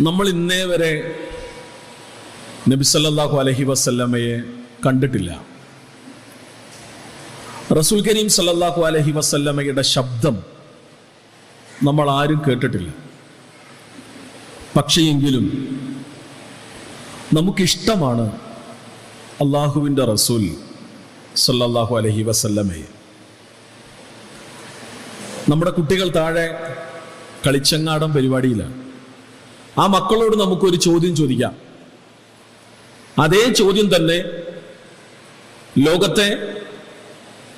നമ്മൾ ഇന്നേ വരെ നബിസല്ലാഹു അലഹി വസല്ലമയെ കണ്ടിട്ടില്ല. റസൂൽ കരീം സല്ലാഹു അലഹി വസല്ലമയുടെ ശബ്ദം നമ്മൾ ആരും കേട്ടിട്ടില്ല. പക്ഷെയെങ്കിലും നമുക്കിഷ്ടമാണ് അള്ളാഹുവിന്റെ റസൂൽ സല്ലാഹു അലഹി വസല്ലമയെ. നമ്മുടെ കുട്ടികൾ താഴെ കളിച്ചങ്ങാടം പരിപാടിയിലാണ്. ആ മക്കളോട് നമുക്കൊരു ചോദ്യം ചോദിക്കാം. അതേ ചോദ്യം തന്നെ ലോകത്തെ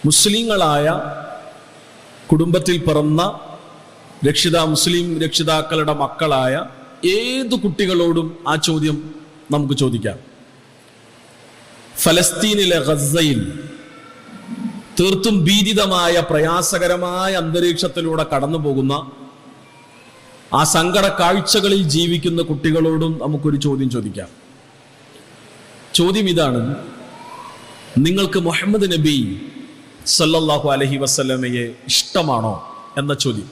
മുസ്ലിങ്ങളായ കുടുംബത്തിൽ പിറന്ന രക്ഷിത മുസ്ലിം രക്ഷിതാക്കളുടെ മക്കളായ ഏത് കുട്ടികളോടും ആ ചോദ്യം നമുക്ക് ചോദിക്കാം. ഫലസ്തീനിലെ ഗസയിൽ തീർത്തും ഭീതിതമായ പ്രയാസകരമായ അന്തരീക്ഷത്തിലൂടെ കടന്നു പോകുന്ന ആ സങ്കട കാഴ്ചകളിൽ ജീവിക്കുന്ന കുട്ടികളോടും നമുക്കൊരു ചോദ്യം ചോദിക്കാം. ചോദ്യം ഇതാണ് നിങ്ങൾക്ക് മുഹമ്മദ് നബി സല്ലല്ലാഹു അലഹി വസ്ലമയെ ഇഷ്ടമാണോ എന്ന ചോദ്യം.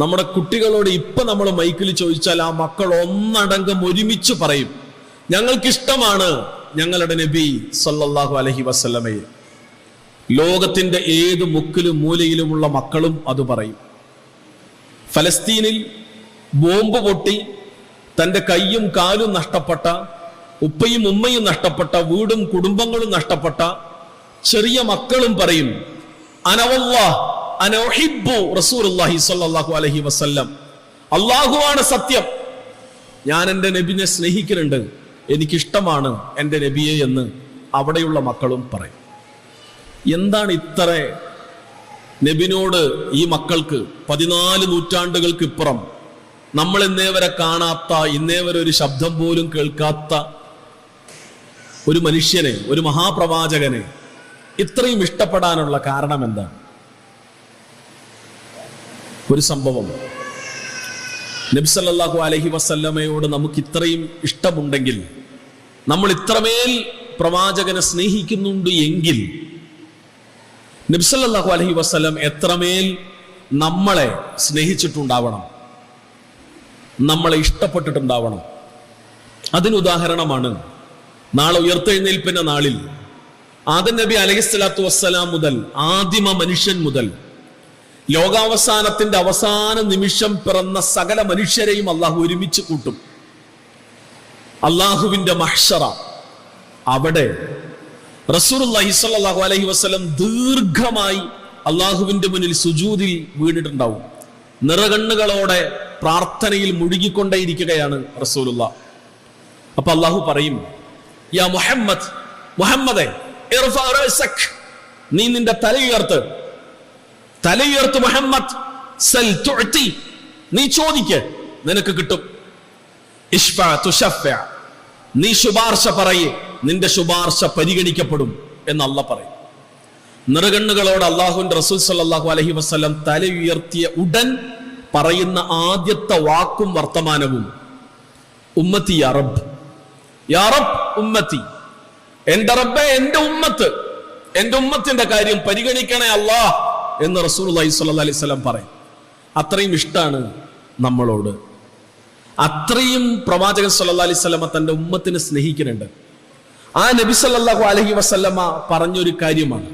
നമ്മുടെ കുട്ടികളോട് ഇപ്പൊ നമ്മൾ മൈക്കിൽ ചോദിച്ചാൽ ആ മക്കൾ ഒന്നടങ്കം ഒരുമിച്ച് പറയും ഞങ്ങൾക്കിഷ്ടമാണ് ഞങ്ങളുടെ നബി സല്ലല്ലാഹു അലഹി വസ്ലമയെ ലോകത്തിന്റെ ഏത് മുക്കിലും മൂലയിലുമുള്ള മക്കളും അത് പറയും. ഫലസ്തീനിൽ ബോംബ് പൊട്ടി തന്റെ കൈയും കാലും നഷ്ടപ്പെട്ട ഉപ്പയും ഉമ്മയും നഷ്ടപ്പെട്ട വീടും കുടുംബങ്ങളും നഷ്ടപ്പെട്ട ചെറിയ മക്കളും പറയും അള്ളാഹുവാണ് സത്യം. ഞാൻ എന്റെ നബിനെ സ്നേഹിക്കുന്നുണ്ട് എനിക്കിഷ്ടമാണ് എന്റെ നബിയെ എന്ന് അവിടെയുള്ള മക്കളും പറയും. എന്താണ് ഇത്ര നബിനോട് ഈ മക്കൾക്ക് പതിനാല് നൂറ്റാണ്ടുകൾക്ക് ഇപ്പുറം നമ്മൾ ഇന്നേ വരെ കാണാത്ത ഇന്നേ വരെ ഒരു ശബ്ദം പോലും കേൾക്കാത്ത ഒരു മനുഷ്യനെ ഒരു മഹാപ്രവാചകനെ ഇത്രയും ഇഷ്ടപ്പെടാനുള്ള കാരണം എന്താ? ഒരു സംഭവം. നബ്സല്ലാഹു അലഹി വസല്ലമയോട് നമുക്ക് ഇത്രയും ഇഷ്ടമുണ്ടെങ്കിൽ നമ്മൾ ഇത്രമേൽ പ്രവാചകനെ സ്നേഹിക്കുന്നുണ്ട് എങ്കിൽ നബ്സല്ലാഹു അലഹി വസ്ലം എത്രമേൽ നമ്മളെ സ്നേഹിച്ചിട്ടുണ്ടാവണം നമ്മളെ ഇഷ്ടപ്പെട്ടിട്ടുണ്ടാവണം. അതിനുദാഹരണമാണ് നാളെ ഉയർത്തെഴുന്നേൽപ്പിന്റെ നാളിൽ ആദം നബി അലഹിസ്ലാത്തു വസ്സലാം മുതൽ ആദിമ മനുഷ്യൻ മുതൽ ലോകാവസാനത്തിന്റെ അവസാന നിമിഷം പിറന്ന സകല മനുഷ്യരെയും അള്ളാഹു ഒരുമിച്ച് കൂട്ടും. അള്ളാഹുവിന്റെ മഹ്ഷറ അവിടെ അലൈഹി വസല്ലം ദീർഘമായി അള്ളാഹുവിന്റെ മുന്നിൽ സുജൂതിൽ വീണിട്ടുണ്ടാവും നിറകണ്ണുകളോടെ പ്രാർത്ഥനയിൽ മുഴുകിക്കൊണ്ടേയിരിക്കുകയാണ് റസൂലുള്ള അപ്പൊ അള്ളാഹു പറയും യാ മുഹമ്മദ് മുഹമ്മദെ. നീ നിന്റെ തലയുയർത്ത് തലയുയർത്ത് മുഹമ്മദ് സൽ. നീ ചോദിക്ക് നിനക്ക് കിട്ടും. നീ ശുപാർശ പറയേ നിന്റെ ശുപാർശ പരിഗണിക്കപ്പെടും എന്ന് അല്ല പറയും. നിറകണ്ണുകളോട് അള്ളാഹുവിന്റെ റസൂൽ സല്ലാഹു അലഹി വസ്ലം തല ഉയർത്തിയ ഉടൻ പറയുന്ന ആദ്യത്തെ വാക്കും വർത്തമാനവും ഉമ്മത്തി അറബ് റബ്ബ്. യാ റബ്ബ് ഉമ്മത്തി. എന്റെ റബ്ബെ എന്റെ ഉമ്മത്ത്. എന്റെ ഉമ്മത്തിന്റെ കാര്യം പരിഗണിക്കണേ അല്ലാ എന്ന് റസൂൽ അലൈഹി അലൈഹി വസല്ലം പറയും. അത്രയും ഇഷ്ടമാണ് നമ്മളോട്. അത്രയും പ്രവാചകൻ സല്ലാ അലൈഹി സ്വലമ തന്റെ ഉമ്മത്തിനെ സ്നേഹിക്കുന്നുണ്ട്. ആ നബി സല്ലല്ലാഹു അലൈഹി വസല്ലമ പറഞ്ഞൊരു കാര്യമാണ്.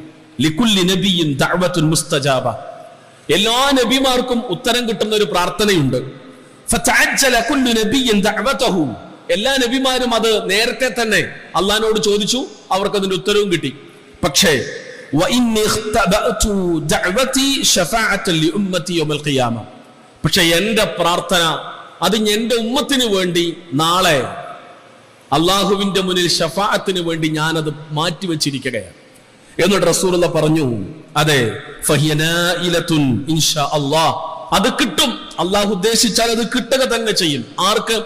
ലിക്കുല്ലി നബിയിൻ ദഅവത്തുൻ മുസ്തജാബ. എല്ലാ നബിമാർക്കും ഉത്തരം കിട്ടുന്ന ഒരു പ്രാർത്ഥനയുണ്ട് എല്ലാ നബിമാരും അത് നേരത്തെ തന്നെ അള്ളഹാനോട് ചോദിച്ചു അവർക്ക് അതിന്റെ ഉത്തരവും കിട്ടി. പക്ഷേ പക്ഷെ എന്റെ പ്രാർത്ഥന അത് എന്റെ ഉമ്മത്തിന് വേണ്ടി നാളെ അള്ളാഹുവിന്റെ മുന്നിൽ ഷഫാഅത്തിന് വേണ്ടി ഞാനത് മാറ്റിവെച്ചിരിക്കുകയാണ്. എന്നിട്ട് റസൂലുള്ള പറഞ്ഞു അതെ അത് കിട്ടും. അള്ളാഹു ഉദ്ദേശിച്ചാൽ അത് കിട്ടുക തന്നെ ചെയ്യും. ആർക്ക്?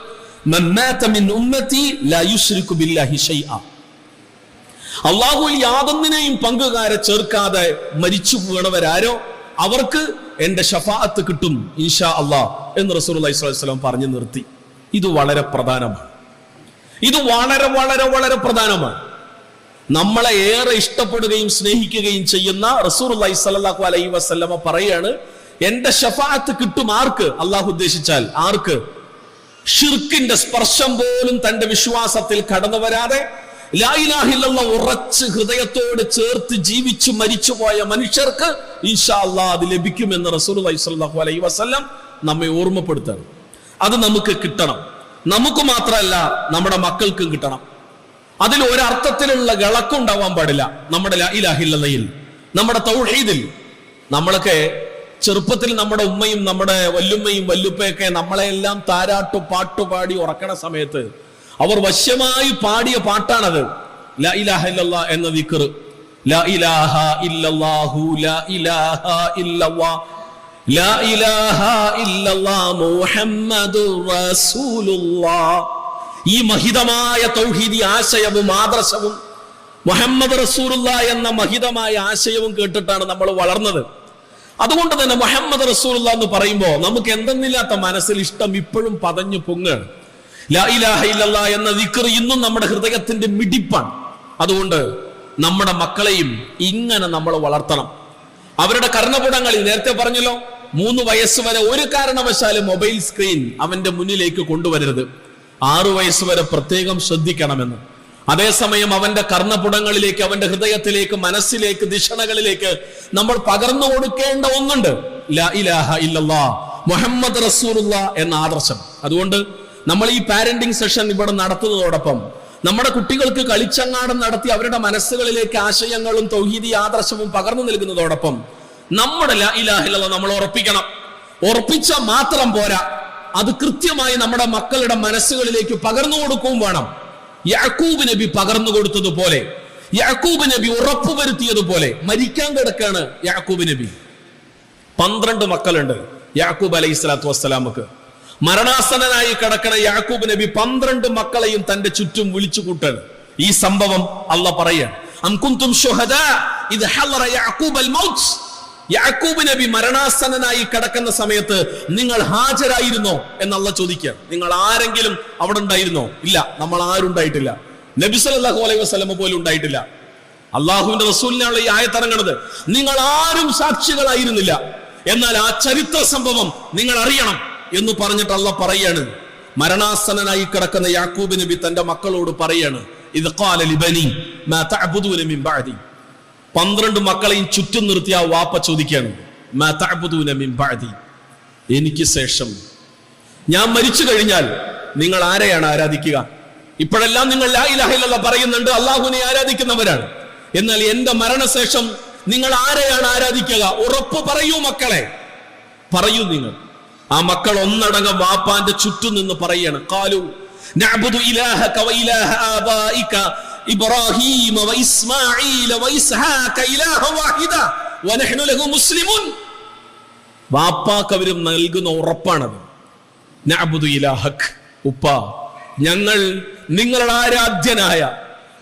അള്ളാഹു യാതൊന്നിനെയും പങ്കുകാരെ ചേർക്കാതെ മരിച്ചു പോകണവരാരോ അവർക്ക് എന്റെ ഷഫാഅത്ത് കിട്ടും ഇൻഷാ അള്ളാഹ് എന്ന് റസൂൽ അലൈഹി സ്വലം പറഞ്ഞു നിർത്തി. ഇത് വളരെ പ്രധാനമാണ്. ഇത് വളരെ വളരെ വളരെ പ്രധാനമാണ്. നമ്മളെ ഏറെ ഇഷ്ടപ്പെടുകയും സ്നേഹിക്കുകയും ചെയ്യുന്ന റസൂർ അലൈഹി സ്വലാഹു അലൈഹി വസ്ലമ പറയാണ് എന്റെ ഷഫാത്ത് കിട്ടും ആർക്ക്? അള്ളാഹു ഉദ്ദേശിച്ചാൽ ആർക്ക്? ഷിർക്കിന്റെ സ്പർശം പോലും തന്റെ വിശ്വാസത്തിൽ കടന്നു വരാതെ ലായിലാഹില്ല ഉറച്ച് ഹൃദയത്തോട് ചേർത്ത് ജീവിച്ചു മരിച്ചു പോയ മനുഷ്യർക്ക് അല്ലാ അത് ലഭിക്കുമെന്ന് സ്വല്ലല്ലാഹു അലൈഹി വസല്ലം നമ്മെ ഓർമ്മപ്പെടുത്തണം. അത് നമുക്ക് കിട്ടണം. നമുക്ക് മാത്രമല്ല നമ്മുടെ മക്കൾക്കും കിട്ടണം. അതിൽ ഒരർത്ഥത്തിലുള്ള ഗളക്കുണ്ടാവാൻ പാടില്ല. നമ്മുടെ ലാ ഇലാഹില്ലയിൽ നമ്മുടെ തൗഹീദിൽ. നമ്മളൊക്കെ ചെറുപ്പത്തിൽ നമ്മുടെ ഉമ്മയും നമ്മുടെ വല്ലുമ്മയും വല്ലുപ്പയൊക്കെ നമ്മളെല്ലാം താരാട്ടു പാട്ടുപാടി ഉറക്കണ സമയത്ത് അവർ വശ്യമായി പാടിയ പാട്ടാണത്. എന്ന ഇലാഹ ഇല്ലല്ലാഹു ഈ മഹിതമായ തൗഹീദി ആശയവും ആദർശവും മുഹമ്മദ് റസൂലുള്ള എന്ന മഹിതമായ ആശയവും കേട്ടിട്ടാണ് നമ്മൾ വളർന്നത്. അതുകൊണ്ട് തന്നെ മുഹമ്മദ് റസൂലുള്ള എന്ന് പറയുമ്പോൾ നമുക്ക് എന്തെന്നില്ലാത്ത മനസ്സിൽ ഇഷ്ടം ഇപ്പോഴും പതഞ്ഞു പൊങ്ങാണ് എന്ന ദിക്ർ ഇന്നും നമ്മുടെ ഹൃദയത്തിന്റെ മിടിപ്പാണ്. അതുകൊണ്ട് നമ്മുടെ മക്കളെയും ഇങ്ങനെ നമ്മൾ വളർത്തണം. അവരുടെ കർണപുടങ്ങളിൽ നേരത്തെ പറഞ്ഞല്ലോ മൂന്ന് വയസ്സ് വരെ ഒരു കാരണവശാലും മൊബൈൽ സ്ക്രീൻ അവന്റെ മുന്നിലേക്ക് കൊണ്ടുവരരുത്. ആറു വയസ്സ് വരെ പ്രത്യേകം ശ്രദ്ധിക്കണമെന്ന്. അതേസമയം അവന്റെ കർണപുടങ്ങളിലേക്ക് അവന്റെ ഹൃദയത്തിലേക്ക് മനസ്സിലേക്ക് ദിഷണകളിലേക്ക് നമ്മൾ പകർന്നു കൊടുക്കേണ്ട ഒന്നുണ്ട്. ഇലാഹ മുഹമ്മദ് റസൂലുള്ള എന്ന ആദർശം. അതുകൊണ്ട് നമ്മൾ ഈ പാരന്റിങ് സെഷൻ ഇവിടെ നടത്തുന്നതോടൊപ്പം നമ്മുടെ കുട്ടികൾക്ക് കളിച്ചങ്ങാടം നടത്തി അവരുടെ മനസ്സുകളിലേക്ക് ആശയങ്ങളും തൗഹീദി ആദർശവും പകർന്നു നൽകുന്നതോടൊപ്പം നമ്മുടെ ലാ ഇലാഹ നമ്മൾ ഉറപ്പിക്കണം. ഉറപ്പിച്ച മാത്രം പോരാ. അത് കൃത്യമായി നമ്മുടെ മക്കളുടെ മനസ്സുകളിലേക്ക് പകർന്നു കൊടുക്കുകയും വേണം. യാക്കൂബ് നബി പകർന്നു കൊടുത്തതുപോലെ യാക്കൂബ് നബി ഉറപ്പുവരുത്തിയതുപോലെ മരിക്കാൻ കിടക്കാണ് യാക്കൂബ് നബി. പന്ത്രണ്ട് മക്കളുണ്ട് യാക്കൂബ് അലൈഹി സ്വലാത്തു വസ്സലാമക്ക്. മരണാസനനായി കിടക്കണ യാക്കൂബ് നബി പന്ത്രണ്ട് മക്കളെയും തന്റെ ചുറ്റും വിളിച്ചു കൂട്ടാണ് ഈ സംഭവം അല്ല പറയാണ്. യാക്കൂബ് നബി മരണാസന്നനായി കിടക്കുന്ന സമയത്ത് നിങ്ങൾ ഹാജരായിരുന്നോ എന്നല്ല ചോദിക്കുക. നിങ്ങൾ ആരെങ്കിലും അവിടെ ഉണ്ടായിരുന്നോ? ഇല്ല നമ്മൾ ആരും ഉണ്ടായിട്ടില്ല. നബി സല്ലല്ലാഹു അലൈഹി വസല്ലമ പോലും ഉണ്ടായിട്ടില്ല. അള്ളാഹുവിന്റെ റസൂലിനാണ് ഈ ആയത്തിറങ്ങണത് നിങ്ങൾ ആരും സാക്ഷികളായിരുന്നില്ല. എന്നാൽ ആ ചരിത്ര സംഭവം നിങ്ങൾ അറിയണം എന്ന് പറഞ്ഞിട്ട് അല്ല പറയാണ്. മരണാസനനായി കിടക്കുന്ന യാക്കൂബ് നബി തന്റെ മക്കളോട് പറയാണ് ഇത് പന്ത്രണ്ട് മക്കളെയും ചുറ്റും നിർത്തി ആ വാപ്പ ചോദിക്കുകയാണ് എനിക്ക് ശേഷം. ഞാൻ മരിച്ചു കഴിഞ്ഞാൽ നിങ്ങൾ ആരെയാണ് ആരാധിക്കുക? ഇപ്പോഴെല്ലാം നിങ്ങൾ പറയുന്നുണ്ട് അള്ളാഹുവിനെ ആരാധിക്കുന്നവരാണ്. എന്നാൽ എന്റെ മരണശേഷം നിങ്ങൾ ആരെയാണ് ആരാധിക്കുക? ഉറപ്പ് പറയൂ മക്കളെ. പറയൂ നിങ്ങൾ. ആ മക്കൾ ഒന്നടങ്കം വാപ്പാന്റെ ചുറ്റും നിന്ന് പറയാണ് കാലു ഇലാഹ ലഹു മുസ്ലിമൂൻ. വാപ്പാക്ക് അവരും നൽകുന്ന ഉറപ്പാണത്. നഅബുദു ഇലാഹക് ഉപ്പ. ഞങ്ങൾ നിങ്ങളുടെ ആരാധ്യനായ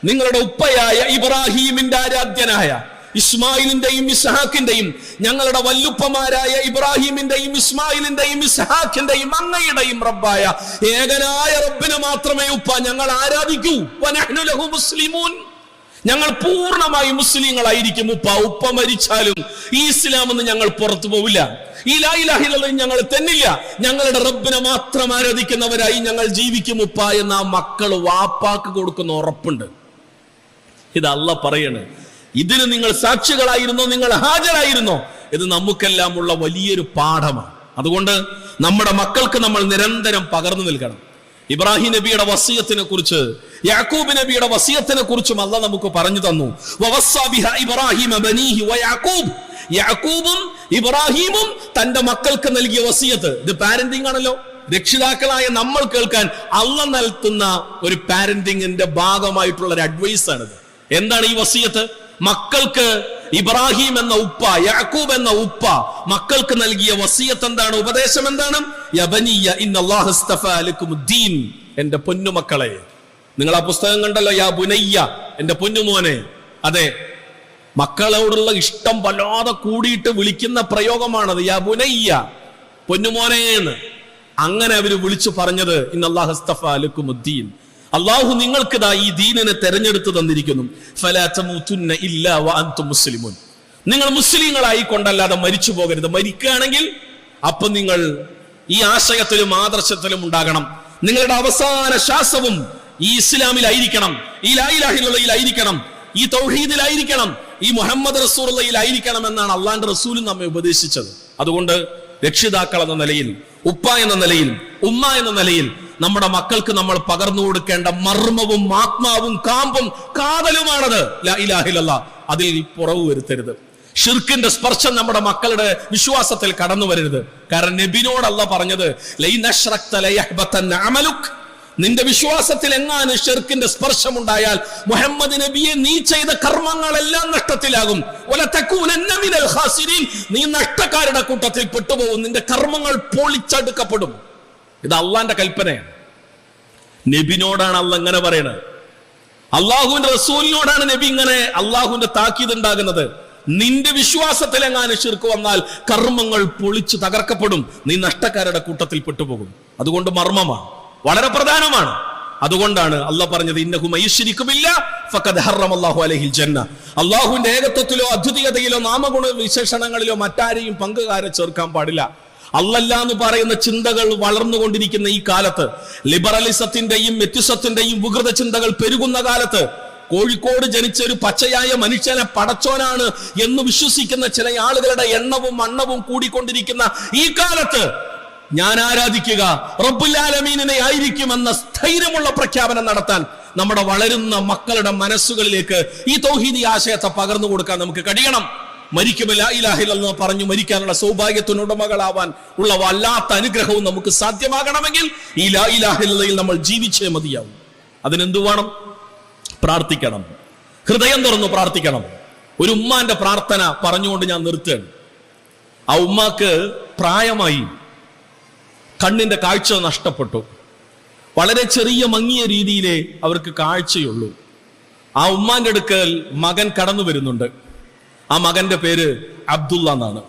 നിങ്ങളുടെ ഉപ്പയായ ഇബ്രാഹീമിന്റെ ആരാധ്യനായ ഇസ്മായിലിന്റെയും ഇസ്ഹാക്കിന്റെയും ഞങ്ങളുടെ വല്ലുപ്പമാരായ ഇബ്രാഹിമിന്റെയും ഇസ്മായിലിന്റെയും ഇസ്ഹാക്കിന്റെയും അങ്ങയുടെയും റബ്ബായ ഏകനായ റബ്ബിനെ മാത്രമേ ഉപ്പ ഞങ്ങൾ ആരാധിക്കൂ? ലഹു മുസ്ലിമൂൻ. ഞങ്ങൾ പൂർണമായി മുസ്ലിങ്ങളായിരിക്കും ഉപ്പ. ഉപ്പ മരിച്ചാലും ഈ ഇസ്ലാം ഞങ്ങൾ പുറത്തു പോവില്ല. ഈ ലായിലാഹിലും ഞങ്ങൾ തന്നില്ല. ഞങ്ങളുടെ റബ്ബിനെ മാത്രം ആരാധിക്കുന്നവരായി ഞങ്ങൾ ജീവിക്കും ഉപ്പ എന്ന ആ മക്കൾ വാപ്പാക്ക് കൊടുക്കുന്ന ഉറപ്പുണ്ട്. ഇത് പറയണ്. ഇതിന് നിങ്ങൾ സാക്ഷികളായിരുന്നോ നിങ്ങൾ ഹാജരായിരുന്നോ. ഇത് നമുക്കെല്ലാം ഉള്ള വലിയൊരു പാഠമാണ്. അതുകൊണ്ട് നമ്മുടെ മക്കൾക്ക് നമ്മൾ നിരന്തരം പകർന്നു നിൽക്കണം ഇബ്രാഹിം നബിയുടെ വസീയത്തിനെ കുറിച്ച് യാക്കൂബ് നബിയുടെ വസീയത്തിനെ കുറിച്ചും അല്ല നമുക്ക് പറഞ്ഞു തന്നു. യാക്കൂബും. ഇബ്രാഹിമും തന്റെ മക്കൾക്ക് നൽകിയ വസീയത്ത്. ഇത് പാരന്റിംഗ് ആണല്ലോ. രക്ഷിതാക്കളായ നമ്മൾ കേൾക്കാൻ അല്ല നൽകുന്ന ഒരു പാരന്റിങ്ങിന്റെ ഭാഗമായിട്ടുള്ള ഒരു അഡ്വൈസ് ആണിത്. എന്താണ് ഈ വസീയത്ത്? മക്കൾക്ക് ഇബ്രാഹിം എന്ന ഉപ്പ യാക്കൂബ് എന്ന ഉപ്പ മക്കൾക്ക് നൽകിയ വസീയത്ത് എന്താണ്? ഉപദേശം എന്താണ്? യബനിയ ഇന്നല്ലാഹു ഇസ്തഫാ ലക്കുമുദ്ദീൻ എന്റെ പൊന്നുമക്കളെ നിങ്ങൾ ആ പുസ്തകം കണ്ടല്ലോ യാ ബുനയ്യ എന്റെ പൊന്നുമോനെ അതെ മക്കളോടുള്ള ഇഷ്ടം വല്ലാതെ കൂടിയിട്ട് വിളിക്കുന്ന പ്രയോഗമാണത്. യാ ബുനയ്യ പൊന്നുമോനെ എന്ന് അങ്ങനെ അവർ വിളിച്ചു പറഞ്ഞത് ഇന്നല്ലാഹു അലുക്കുമുദ്ദീൻ ലക്കുമുദ്ദീൻ അള്ളാഹു നിങ്ങൾക്ക് ദാ ഈ ദീനിനെ തെരഞ്ഞെടുത്ത് തന്നിരിക്കുന്നു. മുസ്ലിമൂൻ. നിങ്ങൾ മുസ്ലിങ്ങളായി കൊണ്ടല്ലാതെ മരിച്ചു പോകരുത്. മരിക്കുകയാണെങ്കിൽ അപ്പൊ നിങ്ങൾ ഈ ആശയത്തിലും ആദർശത്തിലും ഉണ്ടാകണം. നിങ്ങളുടെ അവസാന ശ്വാസവും ഈ ഇസ്ലാമിലായിരിക്കണം. ഈ ലായിലാഹിലുള്ളതിലായിരിക്കണം ഈ തൗഹീദിലായിരിക്കണം. ഈ മുഹമ്മദ് റസൂറുള്ളയിലായിരിക്കണം എന്നാണ് അള്ളാന്റെ റസൂലും നമ്മെ ഉപദേശിച്ചത്. അതുകൊണ്ട് രക്ഷിതാക്കൾ എന്ന നിലയിൽ ഉപ്പ എന്ന നിലയിൽ ഉമ്മ എന്ന നിലയിൽ നമ്മുടെ മക്കൾക്ക് നമ്മൾ പകർന്നു കൊടുക്കേണ്ട മർമ്മവും ആത്മാവും കാമ്പും കാതലുമാണത്. ഇലാഹിലല്ല അതിൽ പുറവ് വരുത്തരുത്. ഷിർക്കിന്റെ സ്പർശം നമ്മുടെ മക്കളുടെ വിശ്വാസത്തിൽ കടന്നു വരരുത്. കാരണം നബിനോടല്ല പറഞ്ഞത് നിന്റെ വിശ്വാസത്തിൽ എങ്ങാനും ഷെർക്കിന്റെ സ്പർശം ഉണ്ടായാൽ മുഹമ്മദ് നബിയെ നീ ചെയ്ത കർമ്മങ്ങളെല്ലാം നഷ്ടത്തിലാകും. നീ നഷ്ടക്കാരുടെ കൂട്ടത്തിൽ പെട്ടുപോകും. നിന്റെ കർമ്മങ്ങൾ പൊളിച്ചടുക്കപ്പെടും. ഇത് അള്ളാന്റെ കൽപ്പനയാണ്. നബിനോടാണ് അള്ള ഇങ്ങനെ പറയണത്. അള്ളാഹുവിന്റെ റസൂലിനോടാണ് നബി ഇങ്ങനെ അള്ളാഹുവിന്റെ താക്കീത് ഉണ്ടാകുന്നത്. നിന്റെ വിശ്വാസത്തിൽ എങ്ങാനും ശിർക്ക് വന്നാൽ കർമ്മങ്ങൾ പൊളിച്ചു തകർക്കപ്പെടും. നീ നഷ്ടക്കാരുടെ കൂട്ടത്തിൽ പെട്ടുപോകും. അതുകൊണ്ട് മർമ്മമാണ്. വളരെ പ്രധാനമാണ്. അതുകൊണ്ടാണ് അല്ല പറഞ്ഞത് അള്ളാഹുവിന്റെ ഏകത്വത്തിലോ അദ്വിതീയതയിലോ നാമഗുണ വിശേഷണങ്ങളിലോ മറ്റാരെയും പങ്കുകാരെ ചേർക്കാൻ പാടില്ല. അല്ലല്ല എന്ന് പറയുന്ന ചിന്തകൾ വളർന്നുകൊണ്ടിരിക്കുന്ന ഈ കാലത്ത് ലിബറലിസത്തിന്റെയും വ്യത്യസ്തത്തിന്റെയും വികൃത ചിന്തകൾ പെരുകുന്ന കാലത്ത് കോഴിക്കോട് ജനിച്ച ഒരു പച്ചയായ മനുഷ്യനെ പടച്ചോനാണ് എന്ന് വിശ്വസിക്കുന്ന ചില ആളുകളുടെ എണ്ണവും മണ്ണവും കൂടിക്കൊണ്ടിരിക്കുന്ന ഈ കാലത്ത് ഞാൻ ആരാധിക്കുക റബ്ബുല്ലാലമീനെ ആയിരിക്കുമെന്ന സ്ഥൈര്യമുള്ള പ്രഖ്യാപനം നടത്താൻ നമ്മുടെ വളരുന്ന മക്കളുടെ മനസ്സുകളിലേക്ക് ഈ തൗഹീദി ആശയത്തെ പകർന്നു കൊടുക്കാൻ നമുക്ക് കഴിയണം. മരിക്കുമല്ല ഇലാഹിലെന്ന് പറഞ്ഞു മരിക്കാനുള്ള സൗഭാഗ്യത്തിനുടമകളാവാൻ ഉള്ള വല്ലാത്ത അനുഗ്രഹവും നമുക്ക് സാധ്യമാകണമെങ്കിൽ ഈ ലാ ഇലാഹില്ലയിൽ നമ്മൾ ജീവിച്ചേ മതിയാവും. അതിനെന്തു വേണം? പ്രാർത്ഥിക്കണം. ഹൃദയം തുറന്നു പ്രാർത്ഥിക്കണം. ഒരു ഉമ്മാന്റെ പ്രാർത്ഥന പറഞ്ഞുകൊണ്ട് ഞാൻ നിർത്തുകയാണ്. ആ ഉമ്മാക്ക് പ്രായമായി കണ്ണിന്റെ കാഴ്ച നഷ്ടപ്പെട്ടു. വളരെ ചെറിയ മങ്ങിയ രീതിയിലേ അവർക്ക് കാഴ്ചയുള്ളൂ. ആ ഉമ്മാന്റെ അടുക്കൽ മകൻ കടന്നു വരുന്നുണ്ട്. ആ മകന്റെ പേര് അബ്ദുള്ള എന്നാണ്.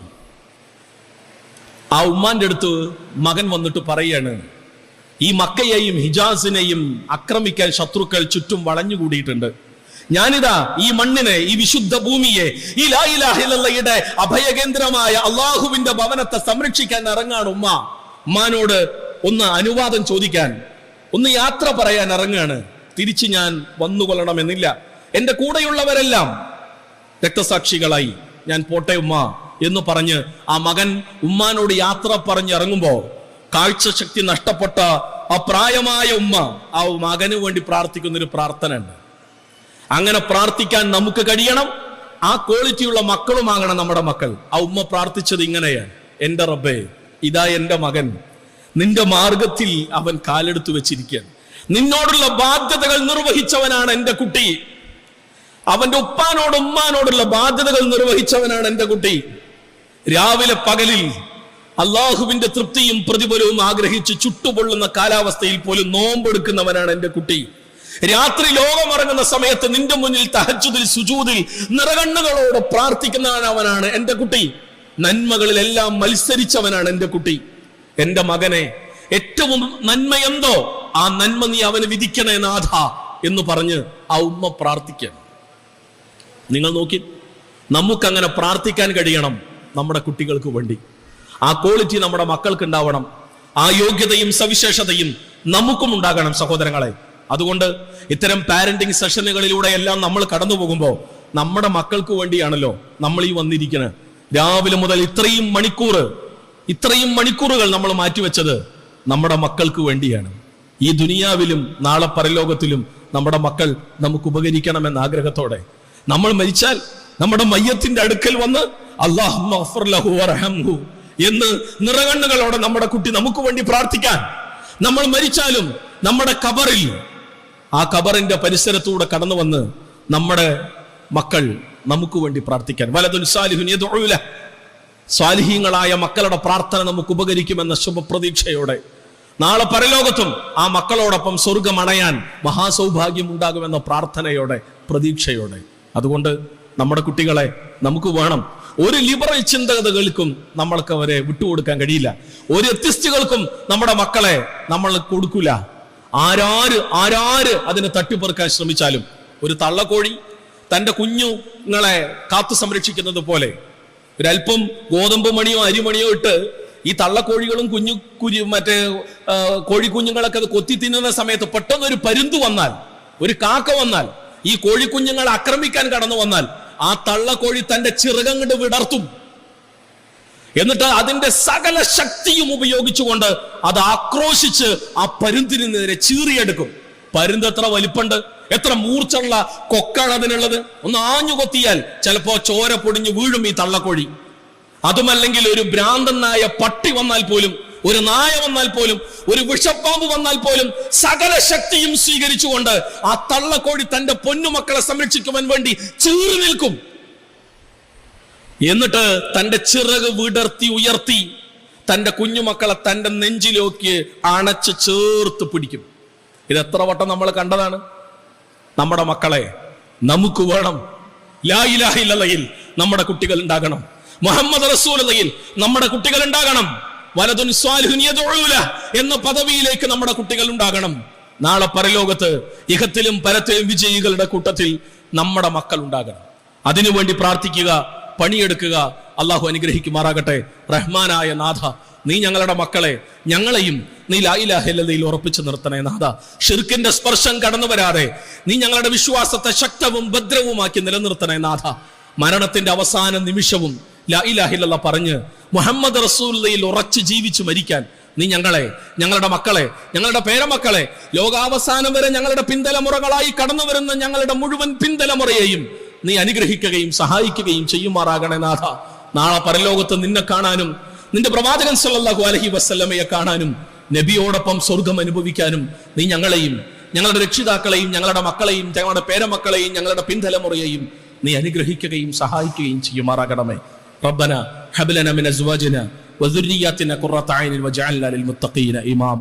ആ ഉമ്മാന്റെ അടുത്ത് മകൻ വന്നിട്ട് പറയാണ് ഈ മക്കയെയും ഹിജാസിനെയും ആക്രമിക്കാൻ ശത്രുക്കൾ ചുറ്റും വളഞ്ഞുകൂടിയിട്ടുണ്ട്. ഞാനിതാ ഈ മണ്ണിനെ ഈ വിശുദ്ധ ഭൂമിയെ ഈ ലായിലാഹിലയുടെ അഭയകേന്ദ്രമായ അള്ളാഹുവിന്റെ ഭവനത്തെ സംരക്ഷിക്കാൻ ഇറങ്ങാണ് ഉമ്മ. ഉമ്മാനോട് ഒന്ന് അനുവാദം ചോദിക്കാൻ ഒന്ന് യാത്ര പറയാൻ ഇറങ്ങാണ്. തിരിച്ച് ഞാൻ വന്നുകൊള്ളണമെന്നില്ല. എന്റെ കൂടെയുള്ളവരെല്ലാം രക്തസാക്ഷികളായി ഞാൻ പോട്ടെ ഉമ്മ എന്ന് പറഞ്ഞ് ആ മകൻ ഉമ്മാനോട് യാത്ര പറഞ്ഞ് ഇറങ്ങുമ്പോ കാഴ്ചശക്തി നഷ്ടപ്പെട്ട ആ പ്രായമായ ഉമ്മ ആ മകന് വേണ്ടി പ്രാർത്ഥിക്കുന്ന ഒരു പ്രാർത്ഥന ഉണ്ട് അങ്ങനെ പ്രാർത്ഥിക്കാൻ നമുക്ക് കഴിയണം. ആ ക്വാളിറ്റിയുള്ള മക്കളുമാകണം നമ്മുടെ മക്കൾ. ആ ഉമ്മ പ്രാർത്ഥിച്ചത് ഇങ്ങനെയാണ്. എന്റെ റബ്ബേ ഇതാ എന്റെ മകൻ. നിന്റെ മാർഗത്തിൽ അവൻ കാലെടുത്തു വെച്ചിരിക്കുകയാണ്. നിന്നോടുള്ള ബാധ്യതകൾ നിർവഹിച്ചവനാണ് എന്റെ കുട്ടി. അവന്റെ ഉപ്പാനോട് ഉമ്മാനോടുള്ള ബാധ്യതകൾ നിർവഹിച്ചവനാണ് എന്റെ കുട്ടി. രാവിലെ പകലിൽ അള്ളാഹുവിന്റെ തൃപ്തിയും പ്രതിഫലവും ആഗ്രഹിച്ച് ചുട്ടുപൊള്ളുന്ന കാലാവസ്ഥയിൽ പോലും നോമ്പെടുക്കുന്നവനാണ് എന്റെ കുട്ടി. രാത്രി ലോകമിറങ്ങുന്ന സമയത്ത് നിന്റെ മുന്നിൽ തഹജുദിൽ സുജൂദിൽ നിറകണ്ണുകളോട് പ്രാർത്ഥിക്കുന്നവനവനാണ് എന്റെ കുട്ടി. നന്മകളിലെല്ലാം മത്സരിച്ചവനാണ് എന്റെ കുട്ടി. എന്റെ മകനെ ഏറ്റവും നന്മ എന്തോ? ആ നന്മ നീ അവന് വിധിക്കണേ നാഥ എന്ന് പറഞ്ഞ് ആ ഉമ്മ പ്രാർത്ഥിക്കണം നിങ്ങൾ നോക്കി നമുക്കങ്ങനെ പ്രാർത്ഥിക്കാൻ കഴിയണം നമ്മുടെ കുട്ടികൾക്ക് വേണ്ടി. ആ ക്വാളിറ്റി നമ്മുടെ മക്കൾക്ക് ഉണ്ടാവണം. ആ യോഗ്യതയും സവിശേഷതയും നമുക്കും ഉണ്ടാകണം സഹോദരങ്ങളെ. അതുകൊണ്ട് ഇത്തരം പാരന്റിങ് സെഷനുകളിലൂടെ എല്ലാം നമ്മൾ കടന്നു പോകുമ്പോൾ നമ്മുടെ മക്കൾക്ക് വേണ്ടിയാണല്ലോ നമ്മൾ ഈ വന്നിരിക്കുന്നത്. രാവിലെ മുതൽ ഇത്രയും മണിക്കൂർ ഇത്രയും മണിക്കൂറുകൾ നമ്മൾ മാറ്റിവെച്ചത് നമ്മുടെ മക്കൾക്ക് വേണ്ടിയാണ്. ഈ ദുനിയാവിലും നാളെ പരലോകത്തിലും നമ്മുടെ മക്കൾ നമുക്ക് ഉപകരിക്കണം എന്ന ആഗ്രഹത്തോടെ നമ്മൾ മരിച്ചാൽ നമ്മുടെ മയ്യത്തിന്റെ അടുക്കൽ വന്ന് അള്ളാഹു എന്ന് നിറകണ്ണുകളോടെ നമ്മുടെ കുട്ടി നമുക്ക് വേണ്ടി പ്രാർത്ഥിക്കാൻ. നമ്മൾ മരിച്ചാലും നമ്മുടെ കബറിൽ ആ കബറിന്റെ പരിസരത്തൂടെ കടന്നു വന്ന് നമ്മുടെ മക്കൾ നമുക്ക് വേണ്ടി പ്രാർത്ഥിക്കാൻ. വലതുൽ സാലിഹുൻ യദ്ഉല സ്വാലിഹീങ്ങളായ മക്കളുടെ പ്രാർത്ഥന നമുക്ക് ഉപകരിക്കുമെന്ന ശുഭപ്രതീക്ഷയോടെ. നാളെ പരലോകത്തും ആ മക്കളോടൊപ്പം സ്വർഗം അണയാൻ മഹാസൗഭാഗ്യം ഉണ്ടാകുമെന്ന പ്രാർത്ഥനയോടെ പ്രതീക്ഷയോടെ. അതുകൊണ്ട് നമ്മുടെ കുട്ടികളെ നമുക്ക് വേണം ഒരു ലിബറൽ ചിന്തകതകൾക്കും നമ്മൾക്ക് അവരെ വിട്ടുകൊടുക്കാൻ കഴിയില്ല. ഒരു എത്തിസ്റ്റുകൾക്കും നമ്മുടെ മക്കളെ നമ്മൾ കൊടുക്കൂല. ആരാര് ആരാര് അതിനെ തട്ടിപ്പറക്കാൻ ശ്രമിച്ചാലും ഒരു തള്ളക്കോഴി തന്റെ കുഞ്ഞുങ്ങളെ കാത്തു സംരക്ഷിക്കുന്നത് പോലെ ഒരല്പം ഗോതമ്പ് മണിയോ അരിമണിയോ ഇട്ട് ഈ തള്ളക്കോഴികളും കുഞ്ഞു കുരി മറ്റേ കോഴിക്കുഞ്ഞുങ്ങളൊക്കെ കൊത്തി തിന്നുന്ന സമയത്ത് പെട്ടെന്ന് ഒരു പരുന്ത് വന്നാൽ ഒരു കാക്ക വന്നാൽ ഈ കോഴിക്കുഞ്ഞുങ്ങൾ ആക്രമിക്കാൻ കടന്നു വന്നാൽ ആ തള്ളക്കോഴി തന്റെ ചിറകം കണ്ട് വിടർത്തും. എന്നിട്ട് അതിന്റെ സകല ശക്തിയും ഉപയോഗിച്ചുകൊണ്ട് അത് ആക്രോശിച്ച് ആ പരുന്തിനെതിരെ ചീറിയെടുക്കും. പരുന്ത് എത്ര വലിപ്പുണ്ട് എത്ര മൂർച്ചുള്ള കൊക്കാണ് അതിനുള്ളത്. ഒന്ന് ആഞ്ഞു കൊത്തിയാൽ ചിലപ്പോ ചോര പൊടിഞ്ഞു വീഴും ഈ തള്ളക്കോഴി. അതുമല്ലെങ്കിൽ ഒരു ഭ്രാന്തനായ പട്ടി വന്നാൽ പോലും ഒരു നായ വന്നാൽ പോലും ഒരു വിഷപ്പാമ്പ് വന്നാൽ പോലും സകല ശക്തിയും സ്വീകരിച്ചുകൊണ്ട് ആ തള്ളക്കോഴി തന്റെ പൊന്നുമക്കളെ സംരക്ഷിക്കുവാൻ വേണ്ടി ചീറി നിൽക്കും. എന്നിട്ട് തന്റെ ചിറക് വിടർത്തി ഉയർത്തി തന്റെ കുഞ്ഞുമക്കളെ തന്റെ നെഞ്ചിലേക്ക് അണച്ച് ചേർത്ത് പിടിക്കും. ഇത് എത്ര വട്ടം നമ്മൾ കണ്ടതാണ്? നമ്മുടെ മക്കളെ നമുക്ക് വേണം. ലായിലാഹില്ലയിൽ നമ്മുടെ കുട്ടികൾ ഉണ്ടാകണം. മുഹമ്മദ് റസൂലയിൽ നമ്മുടെ കുട്ടികൾ ഉണ്ടാകണം. വലതുൻ എന്ന പദവിയിലേക്ക് നമ്മുടെ കുട്ടികൾ ഉണ്ടാകണം. നാളെ പരലോകത്ത് ഇഹത്തിലും പരത്തിലും വിജയികളുടെ കൂട്ടത്തിൽ നമ്മുടെ മക്കൾ ഉണ്ടാകണം. അതിനുവേണ്ടി പ്രാർത്ഥിക്കുക പണിയെടുക്കുക അള്ളാഹു അനുഗ്രഹിക്കുമാറാകട്ടെ. റഹ്മാനായ നാഥ നീ ഞങ്ങളുടെ മക്കളെ ഞങ്ങളെയും നീ ലായിലാഹില്ലതയിൽ ഉറപ്പിച്ചു നിർത്തണേ നാഥ. ഷിർക്കിന്റെ സ്പർശം കടന്നു വരാതെ നീ ഞങ്ങളുടെ വിശ്വാസത്തെ ശക്തവും ഭദ്രവുമാക്കി നിലനിർത്തണേ നാഥ. മരണത്തിന്റെ അവസാന നിമിഷവും ലായിലാഹില്ല പറഞ്ഞ് മുഹമ്മദ് റസൂല്ലയിൽ ഉറച്ചു ജീവിച്ച് മരിക്കാൻ. നീ ഞങ്ങളെ ഞങ്ങളുടെ മക്കളെ ഞങ്ങളുടെ പേരമക്കളെ ലോകാവസാനം വരെ ഞങ്ങളുടെ പിന്തലമുറകളായി കടന്നു വരുന്ന ഞങ്ങളുടെ മുഴുവൻ പിന്തലമുറയെയും നീ അനുഗ്രഹിക്കുകയും സഹായിക്കുകയും ചെയ്യുമാറാകണേ നാഥ. നാളെ പരലോകത്ത് നിന്നെ കാണാനും നിന്റെ പ്രവാചകൻ സല്ലാഹു അലഹി വസ്ല്ലമയെ കാണാനും നബിയോടൊപ്പം സ്വർഗം അനുഭവിക്കാനും നീ ഞങ്ങളെയും ഞങ്ങളുടെ രക്ഷിതാക്കളെയും ഞങ്ങളുടെ മക്കളെയും ഞങ്ങളുടെ പേരമക്കളെയും ഞങ്ങളുടെ പിന്തലമുറയെയും നീ അനുഗ്രഹിക്കുകയും സഹായിക്കുകയും ചെയ്യുമാറാകണമേ. ربنا هب لنا من أزواجنا وذرياتنا قرة عين وجعلنا للمتقين إماما.